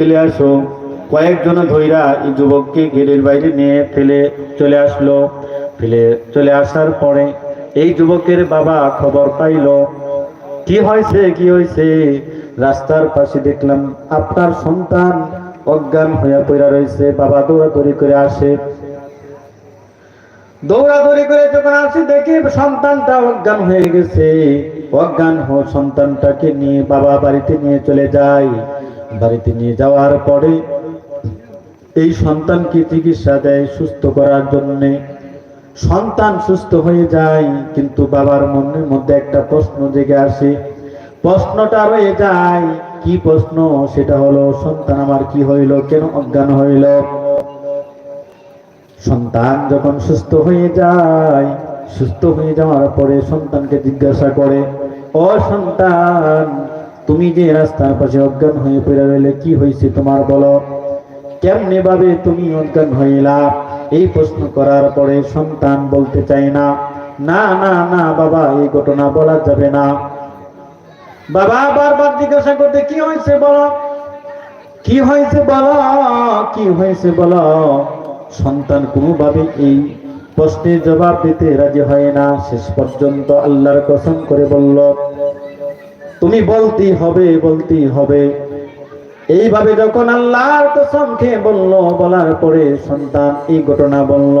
ফেলে আসো। কয়েকজন ধৈরা এই যুবককে গেটের বাইরে নিয়ে ফেলে চলে আসলো। ফেলে চলে আসার পরে এই যুবকের বাবা খবর পাইলো, কি হয়েছে কি হয়েছে রাস্তার পাশে দেখলাম আপনার সন্তান অজ্ঞান হইয়া পড়া রয়েছে বাবা দৌড়াদৌড়ি করে আসে। দৌড়াদৌড়ি করে যখন আসি, দেখি সন্তানটা অজ্ঞান হয়ে গেছে। অজ্ঞান হয়ে সন্তানটাকে নিয়ে বাবা বাড়িতে নিয়ে চলে যায়। বাড়িতে নিয়ে যাওয়ার পরে এই সন্তানকে চিকিৎসা দেয় সুস্থ করার জন্য। সন্তান সুস্থ হয়ে যায়, কিন্তু বাবার মনের মধ্যে একটা প্রশ্ন জেগে আসে। প্রশ্নটা রয়ে যায়, কি প্রশ্ন? সেটা হলো, সন্তান আমার কি হইল? কেন অজ্ঞান হইল? সন্তান যখন সুস্থ হয়ে যায়, সুস্থ হয়ে যাওয়ার পরে সন্তানকে জিজ্ঞাসা করে, ও সন্তান তুমি যে রাস্তার পাশে অজ্ঞান হয়ে পড়ে রইলে, কি হয়েছে তোমার বলো? কেমনে ভাবে তুমি অজ্ঞান হইলা? এই প্রশ্ন করার পরে সন্তান বলতে চাই না না না না, বাবা, এই ঘটনা বলা যাবে না। বাবা, বারবার জিজ্ঞাসা করতে, কি হয়েছে বলো? কি হয়েছে বলো? কি হয়েছে বলো? সন্তান কোনোভাবে এই প্রশ্নের জবাব দিতে রাজি হয় না। শেষ পর্যন্ত আল্লাহর কসম করে বলল তুমি বলতেই হবে বলতেই হবে। এইভাবে যখন আল্লাহর কসম খেয়ে বলল, বলার পরে সন্তান এই ঘটনা বলল।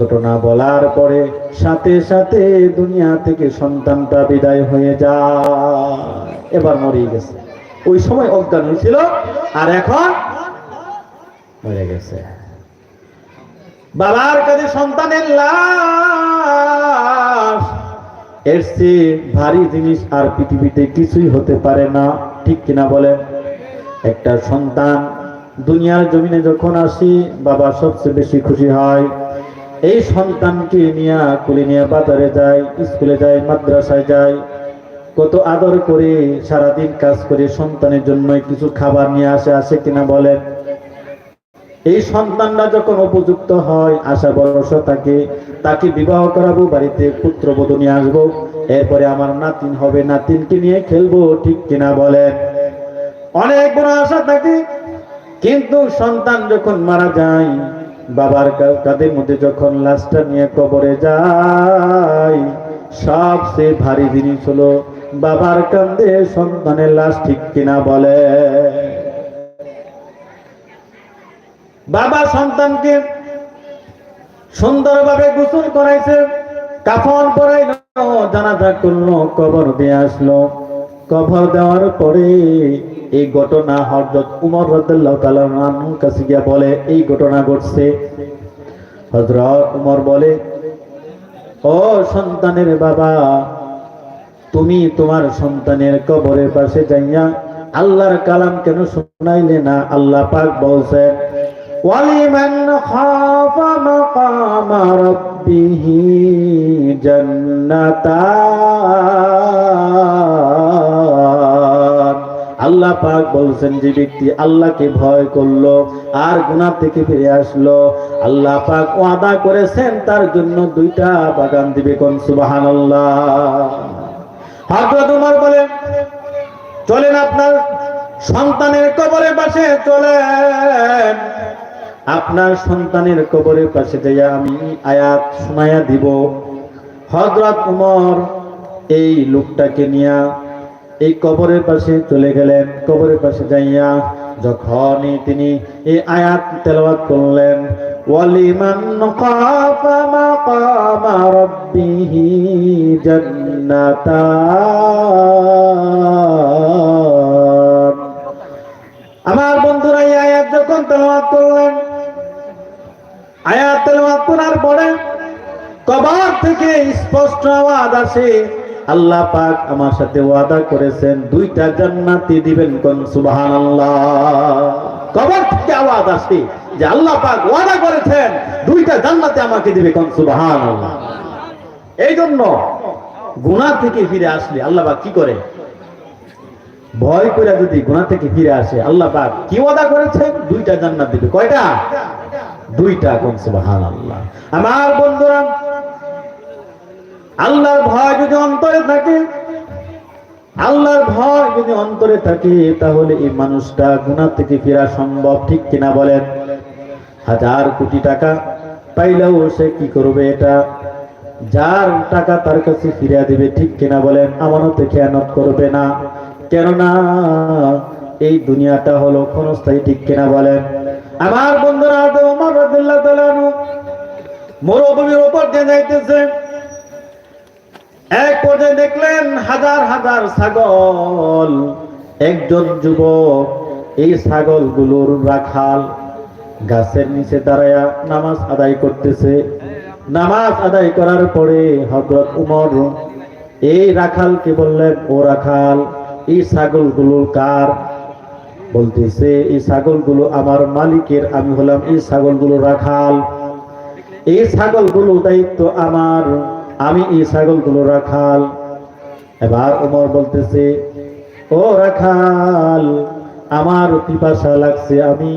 ঘটনা বলার পরে সাথে সাথে দুনিয়া থেকে সন্তানটা বিদায় হয়ে যায়। এবার মরে গেছে। ওই সময় অজ্ঞান হয়েছিল, আর এখন মরে গেছে। বাবার কাছে সন্তানের লাশ। এর চেয়ে ভারী জিনিস আর পৃথিবীতে কিছুই হতে পারে না। ঠিক কিনা বলেন? একটা সন্তান দুনিয়ার জমিনে যখন আসি, বাবা সবচেয়ে বেশি খুশি হয়। এই সন্তানকে নিয়ে কুলে নিয়ে বাজারে যায়, স্কুলে যায়, মাদ্রাসায় যায়। কত আদর করে সারাদিন কাজ করে সন্তানের জন্য কিছু খাবার নিয়ে আসে আসে কিনা বলেন? এই সন্তানরা যখন উপযুক্ত হয় আশা ভরসা থাকে, তাকে বিবাহ করাবো, বাড়িতে পুত্রবধূ নিয়ে আসব, এরপরে আমার নাতিন হবে, নাতিনকে নিয়ে খেলব, ঠিক কিনা বলেন অনেক বড় আশা থাকে, কিন্তু সন্তান যখন মারা যায়, বাবার কা- কাঁধের মধ্যে যখন লাশটা নিয়ে কবরে যায় সবচেয়ে ভারী জিনিস হলো, বাবার কান্দে সন্তানের লাশ ঠিক কিনা বলে। বাবা সন্তানকে সুন্দরভাবে গোসল করাইছে, কাফন পরাইল, জানাজা করল, কবর দিয়ে আসলো। কবর দেওয়ার পরে এই ঘটনা হযরত উমর রাদিয়াল্লাহু তাআলা আনহুর কাছে গিয়া বলে, এই ঘটনা ঘটছে। হযরত উমর বলে, ও সন্তানের বাবা, তুমি তোমার সন্তানের কবরের পাশে যাইয়া আল্লাহর কালাম কেন শোনাইলে না? আল্লাহ পাক বলছেন ওয়ালিমান খাফা মাকামা রাব্বিহি জান্নাতান। আল্লাহ পাক বলছেন, যে ব্যক্তি আল্লাহকে ভয় করল আর গুনাহ থেকে ফিরে আসলো, আল্লাহ পাক ওয়াদা করেছেন, তার জন্য দুইটা বাগান দিবে কোন? সুবহানাল্লাহ। হযরত উমর বলে, চলেন আপনার সন্তানের কবরের পাশে চলেন। আপনার সন্তানের কবরের পাশে যাইয়া আমি আয়াত শোনায়া দিব। হযরত উমর এই লোকটাকে নিয়া এই কবরের পাশে চলে গেলেন। কবরের পাশে যাইয়া যখনই তিনি এই আয়াত তেলাওয়াত করলেন আমার বন্ধুরা, এই আয়াত যখন তেলাওয়াত করলেন আয়াত পরে কবর থেকে স্পষ্ট আওয়াজ আসে, আল্লাহ পাক আমার সাথে ওয়াদা করেছেন, দুইটা জান্নাতি দিবেন কোন? সুবহানাল্লাহ। কবর থেকে আওয়াজ আসে যে আল্লাহ পাক ওয়াদা করেছেন, দুইটা জান্নাতে আমাকে দিবে কোন? সুবহানাল্লাহ। এই জন্য গুনাহ থেকে ফিরে আসলে আল্লাহ পাক কি করে? ভয় করে যদি গুনাহ থেকে ফিরে আসে, আল্লাহ পাক কি ওয়াদা করেছেন? দুইটা জান্নাত দিবে। কয়টা? দুইটা কোন সুবহানাল্লাহ। আমার বন্ধুরা, আল্লাহর ভয় যদি অন্তরে থাকে, আল্লাহর ভয় যদি অন্তরে থাকে, তাহলে এই মানুষটা গুণা থেকে ফেরা সম্ভব, ঠিক কিনা বলেন? হাজার কোটি টাকা পাইলেও সে কি করবে এটা? যার টাকা তার কাছে ফিরিয়ে দিবে, ঠিক কিনা বলেন? আমানতে খেয়ানত করবে না। কেননা, এই দুনিয়াটা হলো ক্ষণস্থায়ী, ঠিক কিনা বলেন? আমার বন্ধুরা ওমর রাদিয়াল্লাহু তাআলা আনহু মরুভূমির উপর দিয়ে যাইতেছে। এক পর্যায়ে দেখলেন হাজার হাজার ছাগল, একজন যুবক এই ছাগলগুলোর রাখাল গাছের নিচে দাঁড়ায়া নামাজ আদায় করতেছে। নামাজ আদায় করার পরে হজরত উমর এই রাখালকে বললেন, ও রাখাল, এই ছাগলগুলো কার বলতেছে, এই ছাগলগুলো আমার মালিকের, আমি হলাম এই ছাগলগুলো রাখাল। এই ছাগলগুলো দায়িত্ব আমার, আমি এই ছাগলগুলো রাখাল। এবার ওমর বলতেছে, ও রাখাল, আমার পিপাসা লাগছে, আমি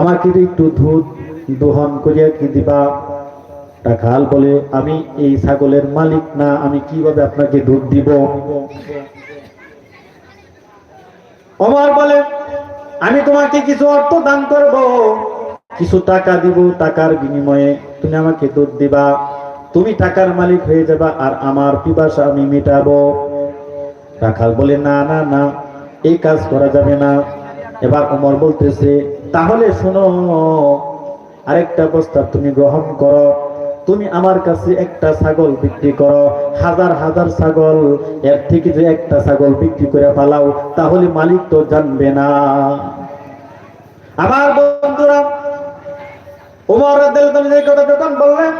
আমাকে একটু দুধ দোহন করিয়া কি দিবা? রাখাল বলে, আমি এই ছাগলের মালিক না, আমি কীভাবে আপনাকে দুধ দিব? ওমর বলে আমি তোমাকে কিছু অর্থ দান করব। কিছু টাকা দিব টাকার বিনিময়ে। তুমি আমাকে দুধ দিবা। তুমি টাকার মালিক হয়ে যাবা আর আমার পিপাসা আমি মেটাবো। রাখাল বলে, না না না, এই কাজ করা যাবে না। এবার ওমর বলতেছে, তাহলে শোনো, আরেকটা প্রস্তাব তুমি গ্রহণ করো। তুমি আমার কাছে একটা ছাগল বিক্রি করো, হাজার হাজার ছাগল, এর থেকে যে একটা ছাগল বিক্রি করে পালাও, তাহলে মালিক তো জানবে না। আমার বন্ধুরা, উমর কথা যখন বললেন?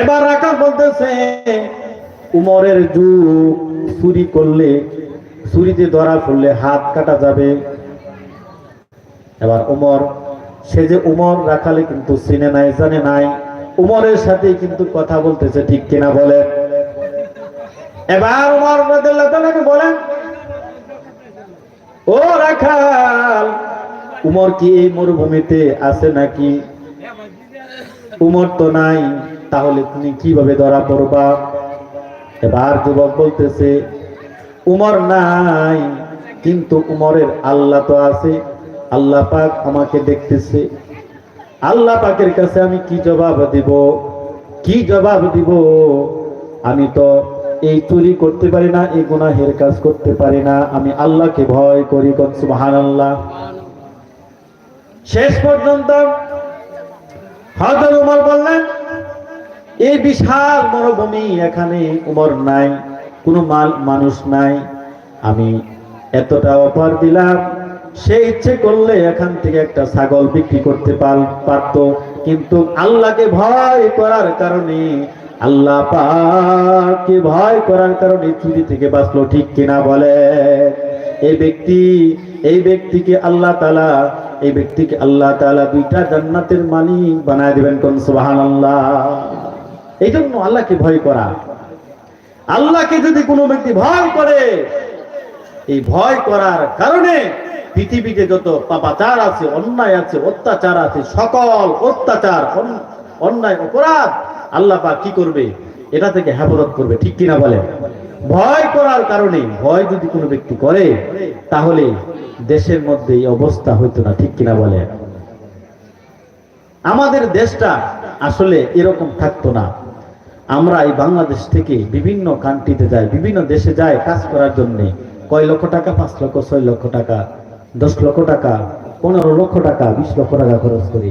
এবার রাখা বলতেছে, উমরের যুগ, চুরি করলে চুরিতে ধরা পড়লে হাত কাটা যাবে। এবার উমর, সে যে উমর রাখালে কিন্তু চিনে নাই, জানে নাই। উমরের সাথে কিন্তু কথা বলতেছে, ঠিক কিনা বলে? এবার উমর রাদিয়াল্লাহু বলেন, ও রাখাল, উমর কি এই মরুভূমিতে আছে নাকি? উমর তো নাই, তাহলে তুমি কীভাবে ধরা পড়বা? এবার যুবক বলতেছে, উমর নাই, কিন্তু উমরের আল্লাহ তো আছে, আল্লাহ পাক আমাকে দেখতেছে। আল্লাহ পাকের কাছে আমি কি জবাব দিব? কি জবাব দিব? আমি তো এই চুরি করতে পারি না, এই গুনাহের কাজ করতে পারি না। আমি আল্লাহকে ভয় করি কোন, সুবহানাল্লাহ। শেষ পর্যন্ত হযরত উমর বললেন, এই বিশাল মরুভূমি এখানে উমর নাই, কোনো মাল, মানুষ নাই। আমি এতটা অফার দিলাম সে ইচ্ছে করলে এখান থেকে একটা ছাগল বিক্রি করতে পার- পারত। কিন্তু আল্লাহকে ভয় করার কারণে, আল্লাহ পাককে ভয় করার কারণে চুরি থেকে বাঁচলো, ঠিক কিনা বলে? এই ব্যক্তি, এই ব্যক্তিকে আল্লাহ তালা এই ব্যক্তিকে আল্লাহ তালা দুইটা জান্নাতের মালিক বানায় দিবেন কোন? সুবাহান আল্লাহ এই জন্য আল্লাহকে ভয় করা। আল্লাহকে যদি কোনো ব্যক্তি ভয় করে, এই ভয় করার কারণে পৃথিবীতে যত পাপাচার আছে, অন্যায় আছে, অত্যাচার আছে, সকল অত্যাচার অন্যায়, অপরাধ আল্লাহ পাক কি করবে? এটা থেকে হেফাজত করবে, ঠিক কিনা বলে ভয় করার কারণে, ভয় যদি কোনো ব্যক্তি করে, তাহলে দেশের মধ্যে এই অবস্থা হইতো না, ঠিক কিনা বলে আমাদের দেশটা আসলে এরকম থাকতো না। আমরা এই বাংলাদেশ থেকে বিভিন্ন কান্ট্রিতে যাই, বিভিন্ন দেশে যাই কাজ করার জন্য, কয় লক্ষ টাকা? পাঁচ লক্ষ, ছয় লক্ষ টাকা। দশ লক্ষ টাকা, পনেরো লক্ষ টাকা, বিশ লক্ষ টাকা খরচ করে।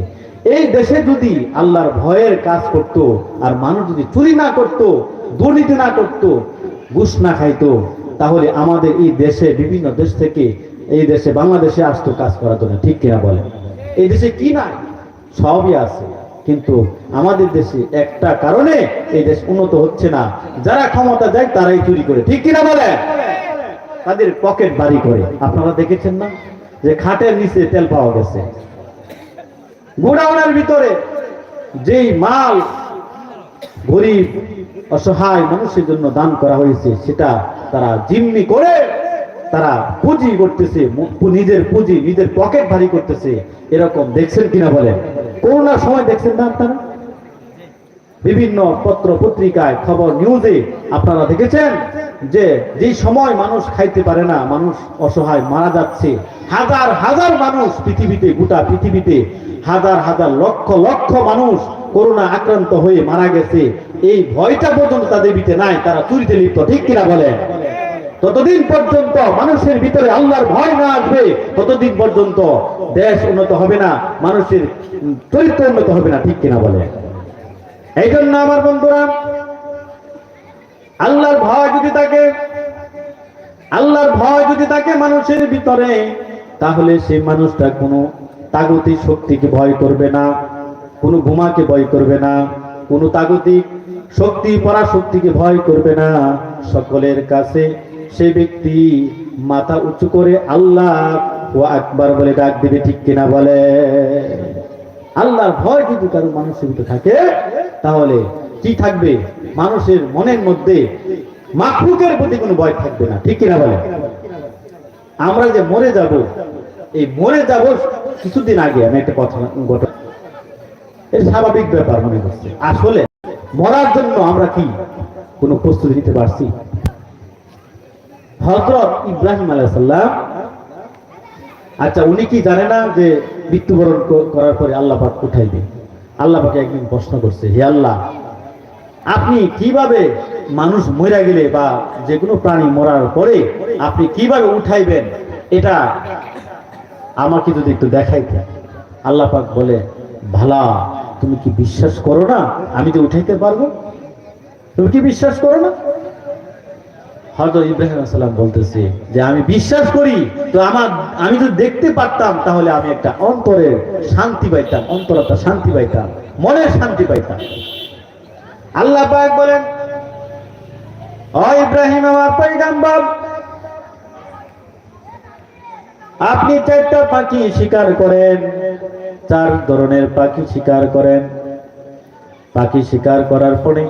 এই দেশে যদি আল্লাহর ভয়ের কাজ করত, আর মানুষ যদি চুরি না করত, দুর্নীতি না করত, ঘুষ না খাইতো, তাহলে আমাদের এই দেশে, বিভিন্ন দেশ থেকে এই দেশে, বাংলাদেশে আসতো, কাজ করার জন্য ঠিক কিনা বলে এই দেশে কি নাই? সবই আছে। কিন্তু আমাদের দেশে একটা কারণে এই দেশ উন্নত হচ্ছে না। যারা ক্ষমতা যায়, তারাই চুরি করে। ঠিক কিনা বলে তাদের পকেট বাড়ি করে। আপনারা দেখেছেন না? যে খাটের নিচে তেল পাওয়া গেছে। গোডাউনের ভিতরে যেই মাল গরিব, অসহায় মানুষের জন্য দান করা হয়েছে, সেটা তারা জিম্মি করে তারা পুঁজি করতেছে নিজের পুঁজি নিজের পকেট ভারী করতেছে। এরকম দেখছেন কিনা বলে করোনার সময় দেখছেন না আপনারা? বিভিন্ন পত্র পত্রিকায় খবর নিউজে আপনারা দেখেছেন? যে যেই সময় মানুষ খাইতে পারে না, মানুষ অসহায়, মারা যাচ্ছে। হাজার হাজার মানুষ পৃথিবীতে, গোটা পৃথিবীতে, হাজার হাজার লক্ষ লক্ষ মানুষ করোনা আক্রান্ত হয়ে মারা গেছে। এই ভয়টা পর্যন্ত তাদের ভিতরে নাই, তারা চুরিতে লিপ্ত, ঠিক কিনা বলে ততদিন পর্যন্ত মানুষের ভিতরে আল্লাহর ভয় না আসবে, ততদিন পর্যন্ত দেশ উন্নত হবে না, মানুষের চরিত্র উন্নত হবে না, ঠিক কিনা বলে এই জন্য আমার বন্ধুরা আল্লাহর ভয় যদি থাকে, আল্লাহর ভয় যদি থাকে মানুষের ভিতরে, তাহলে সেই মানুষটা কোনো তাগতিক শক্তিকে ভয় করবে না, কোনো ঘুমাকে ভয় করবে না, কোনো তাগতিক শক্তি, পরাশক্তিকে ভয় করবে না। সকলের কাছে সে ব্যক্তি মাথা উঁচু করে আল্লাহ ও আকবার বলে ডাক দিবে, ঠিক কিনা বলে? আল্লাহর ভয় যদি কারও মানুষের ভিতরে থাকে, তাহলে কি থাকবে? মানুষের মনের মধ্যে মাখলুকের প্রতি কোনো ভয় থাকবে না। ঠিক কিনা বলে আমরা যে মরে যাব, এই মরে যাব কিছুদিন আগে, আমি একটা কথা ঘটনা। এই স্বাভাবিক ব্যাপার মনে করছে আসলে মরার জন্য আমরা কি কোনো প্রস্তুতি নিতে পারছি? হজরত ইব্রাহিম আলাইসাল্লাম আচ্ছা উনি কি জানে না যে মৃত্যুবরণ করার পরে আল্লাহ পাক উঠাইবে? আল্লাহ পাকে একদিন প্রশ্ন করছে, হে আল্লাহ আপনি কীভাবে মানুষ মরে গেলে বা যে কোনো প্রাণী মরার পরে আপনি কীভাবে উঠাইবেন, এটা আমাকে যদি একটু দেখাইতে। আল্লাহ পাক বলে, ভালা, তুমি কি বিশ্বাস করো না? আমি তো উঠাইতে পারব। তুমি কি বিশ্বাস করো না? হয়তো ইব্রাহিম সালাম বলতেছে যে, আমি বিশ্বাস করি, তো আমার, আমি যদি দেখতে পারতাম, তাহলে আমি একটা অন্তরের শান্তি পাইতাম অন্তর একটা শান্তি পাইতাম, মনের শান্তি পাইতাম। আল্লাহ পাক বলেন, ও ইব্রাহিম, আমার পয়গাম্বর, আপনি চারটা পাখি শিকার করেন, চার ধরনের পাখি শিকার করেন। পাখি শিকার করার পরে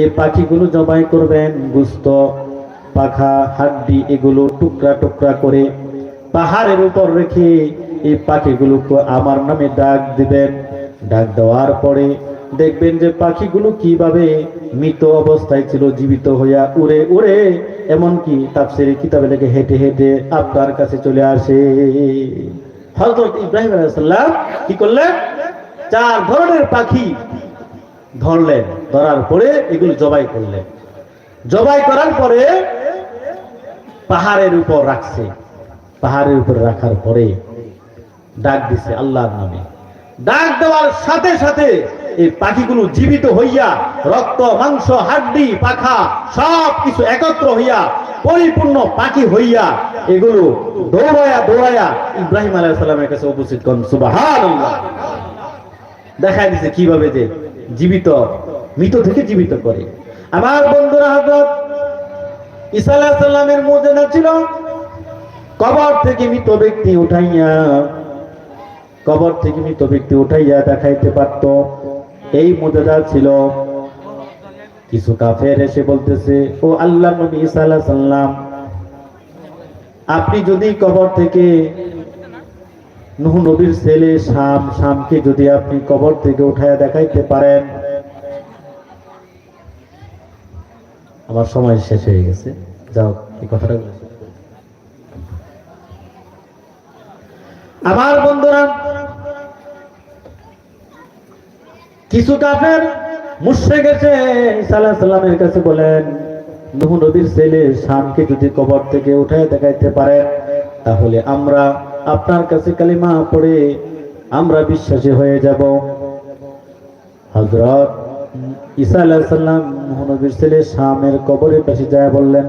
এই পাখিগুলো জবাই করবেন, গুস্ত, পাখা, হাড্ডি, এগুলো টুকরা টুকরা করে পাহাড়ের উপর রেখে এই পাখিগুলো আমার নামে ডাক দিবেন। ডাক দেওয়ার পরে দেখবেন যে পাখিগুলো কীভাবে মৃত অবস্থায় ছিল, জীবিত হইয়া উড়ে উড়ে, এমনকি তাফসিরে কিতাবে লেগে হেঁটে হেঁটে আপনার কাছে চলে আসে। হযরত ইব্রাহিম আলাইহিস সালাম কি করলেন? চার ধরনের পাখি ধরলেন, ধরার পরে এগুলো জবাই করলেন। জবাই করার পরে পাহাড়ের উপর রাখছে। পাহাড়ের উপর রাখার পরে ডাক দিছে আল্লাহর নামে। ডাক দেওয়ার সাথে সাথে এই পাখিগুলো জীবিত হইয়া রক্ত, মাংস, হাড্ডি, পাখা সব কিছু একত্র হইয়া পরিপূর্ণ পাখি হইয়া এগুলো দৌড়ায়া দৌড়ায়া ইব্রাহিম আলাইহিস সালামের কাছে উপস্থিত করেন। দেখায় দিছে কীভাবে যে জীবিত, মৃত থেকে জীবিত করে। আমার বন্ধুরা হজরত ঈসা আলাইহিস সালামের মুজেজা ছিল কবর থেকে মৃত ব্যক্তি উঠাইয়া, কবর থেকে মৃত ব্যক্তি উঠাইয়া দেখাইতে পারত। এই মুজেজা ছিল। কিছু কাফের এসে বলতেছে, ও আল্লাহ নবী ঈসা আলাইহিস সালাম, আপনি যদি কবর থেকে নুহ নবীর ছেলে শাম, শামকে যদি আপনি কবর থেকে উঠায় দেখাইতে পারেন। আমার সময় শেষ হয়ে গেছে। যাও, এই কথাটা আমার বন্ধুরা কিছু কাফের ঈসা আলাইহিস সালামের কাছে বলেন, নূহ নবীর ছেলে শামকে যদি কবর থেকে উঠায় দেখাইতে পারেন তাহলে আমরা আপনার কাছে কালিমা পড়ে আমরা বিশ্বাসী হয়ে যাব। হযরত ঈসা আলাইহিস সালাম নূহ নবীর ছেলে শামের কবরের পাশে যায় বললেন,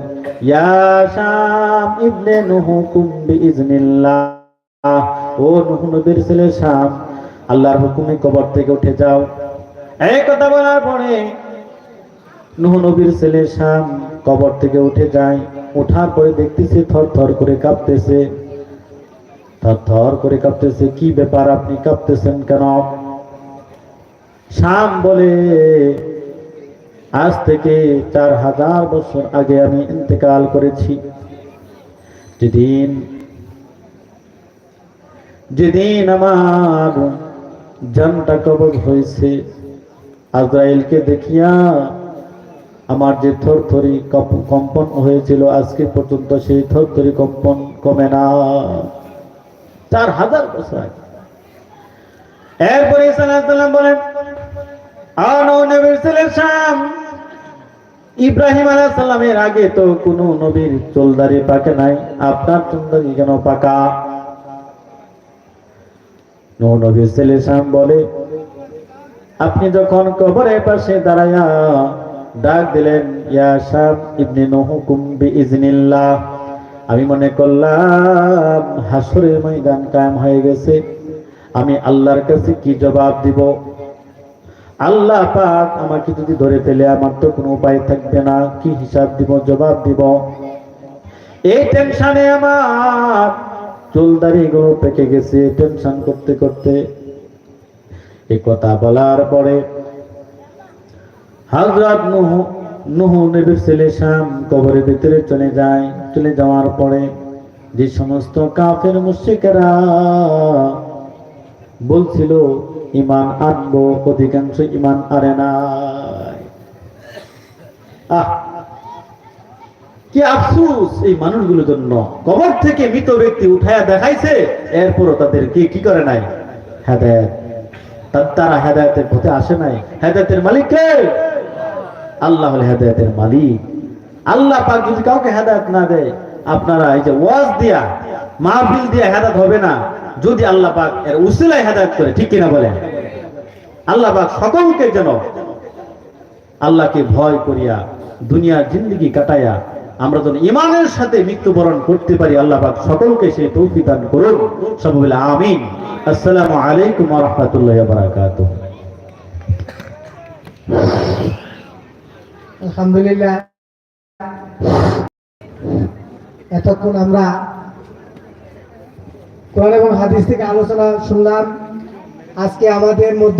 ইয়া শাম ইবনে নূহ কুম বিইজনিল্লাহ ও নূহ নবীর ছেলে শাম, আল্লাহর হুকুমে কবর থেকে উঠে যাও। এই কথা বলার পরে নবীর ছেলে শাম কবর থেকে উঠে যায়। ওঠার পরে দেখতেছে থর থর করে কাঁপতেছে। থর থর করে কাঁপতেছে, কি ব্যাপার আপনি কাঁপতেছেন কেন? শাম বলে, আজ থেকে চার হাজার বছর আগে আমি ইন্তেকাল করেছি। যেদিন যেদিন আমার জানটা কবজ হয়েছে আজরাইলকে দেখিয়া আমার যে থরথরি কম্পন হয়েছিল, আজকে পর্যন্ত সেই থরথরি কম্পন কমে না। চার হাজার বছর। আগে এরপরে সাল্লাম বলেন নবীর ইব্রাহিম আলাইহিস সালামের আগে তো কোনো নবীর চোলদারি পাকে নাই, আপনার চুলদারি কেন পাকা? নবীর ছেলে শাম বলে আপনি যখন কবরের পাশে দাঁড়ায়া ডাক দিলেন, ইয়া ইবনে আমি মনে করলাম হাসরের ময়দান কায়েম হয়ে গেছে। আমি আল্লাহর কাছে কি জবাব দিব? আল্লাহ পাক আমাকে যদি ধরে ফেলে, আমার তো কোনো উপায় থাকবে না। কি হিসাব দিব, জবাব দিব? এই টেনশনে আমার চুলদারি গুলো পেকে গেছে। টেনশন করতে করতে এই কথা বলার পরে হাজরাত নুহ নুহ নবীর ছেলে শাম কবরের ভিতরে চলে যায়। চলে যাওয়ার পরে যে সমস্ত কাফের মুশরিকেরা বলছিল ইমান আনব, অধিকাংশ ইমান আনে নাই। আহ! কি আফসুস এই মানুষগুলোর জন্য। কবর থেকে মৃত ব্যক্তি উঠায়া দেখাইছে, এরপরও তাদের কি কি করে নাই? হেদায়ত। তারা হেদায়তের পথে আসে নাই। হেদায়তের মালিক কে? আল্লাহ হলে হেদায়তের মালিক। আল্লাহ পাক যদি কাউকে হেদায়ত না দেয়, আপনারা এই যে ওয়াজ দিয়া, মাহফিল দিয়া হেদায়ত হবে না। যদি আল্লাহ পাক এর উসিলায় হেদায়ত করে, ঠিক কিনা বলেন? আল্লাহ পাক সকলকে যেন আল্লাহকে ভয় করিয়া দুনিয়ার জিন্দগি কাটাইয়া আমরা যেন ইমানের সাথে মৃত্যুবরণ করতে পারি, আল্লাহ পাক সকলকে সেই তৌফিক দান করুন। সব বলে, আমিন। আসসালামু আলাইকুম রাহমাতুল্লাহি ওয়া বারাকাতুহু। আলহামদুলিল্লাহ। এতক্ষণ আমরা কোরআন এবং হাদিস থেকে আলোচনা শুনলাম। আজকে আমাদের মধ্যে